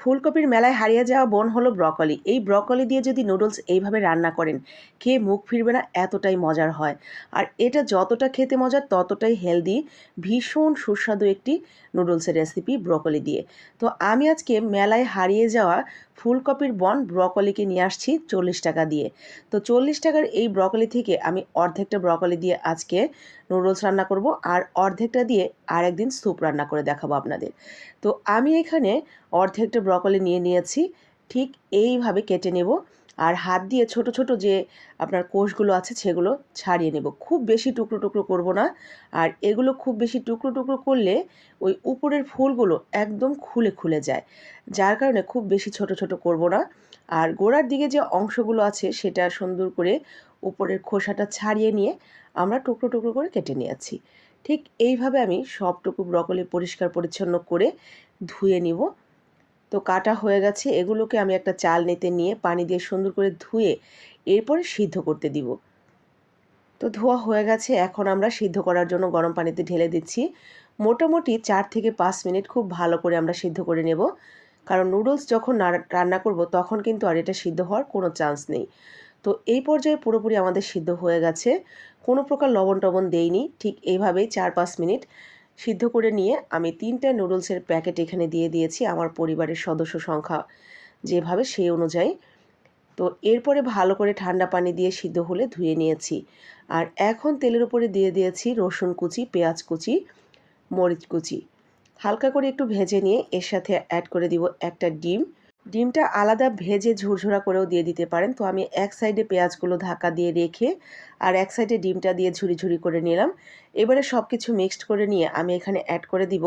ফুলকপির মেলায় হারিয়ে যাওয়া বোন হলো ব্রকলি। এই ব্রকলি দিয়ে যদি নুডলস এইভাবে রান্না করেন, খেয়ে মুখ ফিরবে না, এতটাই মজার হয়। আর এটা যতটা খেতে মজার, ততটাই হেলদি, ভীষণ সুস্বাদু একটি নুডলসের রেসিপি ব্রকলি দিয়ে। তো আমি আজকে মেলায় হারিয়ে যাওয়া ফুলকপির বন ব্রকলিকে নিয়ে আসছি চল্লিশ টাকা দিয়ে। তো চল্লিশ টাকার এই ব্রকলি থেকে আমি অর্ধেকটা ব্রকলি দিয়ে আজকে নুডলস রান্না করব আর অর্ধেকটা দিয়ে আর একদিন স্যুপ রান্না করে দেখাবো আপনাদের। তো আমি এখানে অর্ধেকটা ব্রকলি নিয়ে নিয়েছি, ঠিক এইভাবে কেটে নেব। আর হাত দিয়ে ছোট ছোট যে আপনার কোষগুলো আছে সেগুলো ছাড়িয়ে নেব। খুব বেশি টুকরো টুকরো করব না। আর এগুলো খুব বেশি টুকরো টুকরো করলে ওই উপরের ফুলগুলো একদম খুলে খুলে যায়। যার কারণে খুব বেশি ছোট ছোট করব না। আর গোড়ার দিকে যে অংশগুলো আছে সেটা সুন্দর করে উপরের খোসাটা ছাড়িয়ে নিয়ে আমরা টুকরো টুকরো করে কেটে নিয়েছি ঠিক এইভাবে আমি সবটুকু ব্রকলি পরিষ্কার পরিচ্ছন্ন করে ধুয়ে নিব। তো কাটা হয়ে গেছে, এগুলোকে আমি একটা চাল নিতে নিয়ে পানি দিয়ে সুন্দর করে ধুয়ে এরপরে সিদ্ধ করতে দিব। তো ধোয়া হয়ে গেছে, এখন আমরা সিদ্ধ করার জন্য গরম পানিতে ঢেলে দিচ্ছি। মোটামুটি চার থেকে পাঁচ মিনিট খুব ভালো করে আমরা সিদ্ধ করে নেব। কারণ নুডলস যখন রান্না করব তখন কিন্তু আর এটা সিদ্ধ হওয়ার কোনো চান্স নেই। তো এই পর্যায়ে পুরোপুরি আমাদের সিদ্ধ হয়ে গেছে। কোনো প্রকার লবণ টবণ দেইনি, ঠিক এইভাবেই চার পাঁচ মিনিট সিদ্ধ করে নিয়ে আমি তিনটা নুডলসের প্যাকেট এখানে দিয়ে দিয়েছি আমার পরিবারের সদস্য সংখ্যা যেভাবে সেই অনুযায়ী। তো এরপরে ভালো করে ঠান্ডা পানি দিয়ে সিদ্ধ হলে ধুয়ে নিয়েছি। আর এখন তেলের উপরে দিয়ে দিয়েছি রসুন কুচি, পেঁয়াজ কুচি, মরিচ কুচি। হালকা করে একটু ভেজে নিয়ে এর সাথে অ্যাড করে দিব একটা ডিম। ডিমটা আলাদা ভেজে ঝুরঝুরা করেও দিয়ে দিতে পারেন। তো আমি এক সাইডে পেঁয়াজগুলো ঢাকা দিয়ে রেখে আর এক সাইডে ডিমটা দিয়ে ঝুরি ঝুরি করে নিলাম। এবারে সব কিছু মিক্সড করে নিয়ে আমি এখানে অ্যাড করে দিব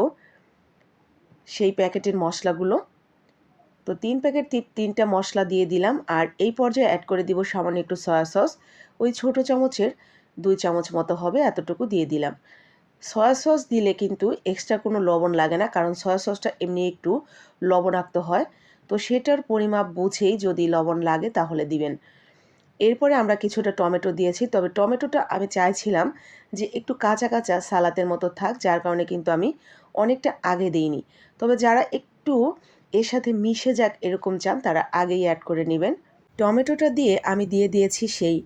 সেই প্যাকেটের মশলাগুলো। তো তিন প্যাকেট তিনটা মশলা দিয়ে দিলাম আর এই পর্যায়ে অ্যাড করে দিব সামান্য একটু সয়া সস ওই ছোট চামচের দুই চামচ মতো হবে, এতটুকু দিয়ে দিলাম। সয়া সস দিলে কিন্তু এক্সট্রা কোনো লবণ লাগে না, কারণ সয়া সসটা এমনি একটু লবণাক্ত হয়। তো সেটার পরিমাপ বুঝেই যদি লবণ লাগে তাহলে দিবেন। এরপরে আমরা কিছুটা টমেটো দিয়েছি, তবে টমেটোটা আমি চাইছিলাম যে একটু কাঁচা কাঁচা সালাতের মতো থাক, যার কারণে কিন্তু আমি অনেকটা আগে দিইনি। তবে যারা একটু এর সাথে মিশে যাক এরকম চান, তারা আগেই অ্যাড করে নেবেন। টমেটোটা দিয়ে আমি দিয়ে দিয়েছি সেই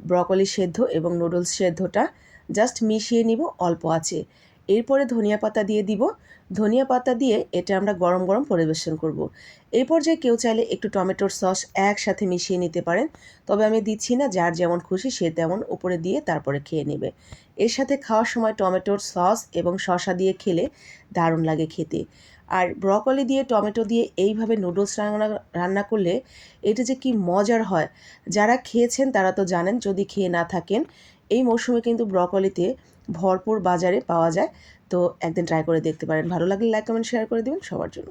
ব্রকলি সেদ্ধ এবং নুডলস সেদ্ধটা। জাস্ট মিশিয়ে নিব, অল্প আছে। এরপরে ধনিয়া পাতা দিয়ে দিব। ধনিয়া পাতা দিয়ে এটা আমরা গরম গরম পরিবেশন করব। এই পর্যায়ে কেউ চাইলে একটু টমেটোর সস একসাথে মিশিয়ে নিতে পারেন। তবে আমি দিচ্ছি না, যার যেমন খুশি সে তেমন উপরে দিয়ে তারপরে খেয়ে নেবে। এর সাথে খাওয়ার সময় টমেটোর সস এবং শশা দিয়ে খেলে দারুণ লাগে খেতে। আর ব্রকলি দিয়ে, টমেটো দিয়ে এইভাবে নুডলস রান্না রান্না করলে এটা যে কি মজার হয়। যারা খেয়েছেন তারা তো জানেন, যদি খেয়ে না থাকেন এই মৌসুমে কিন্তু ব্রকলিতে ভরপুর বাজারে পাওয়া যায়। তো একদিন ট্রাই করে দেখতে পারেন। ভালো লাগলে লাইক কমেন্ট শেয়ার করে দেবেন সবার জন্য।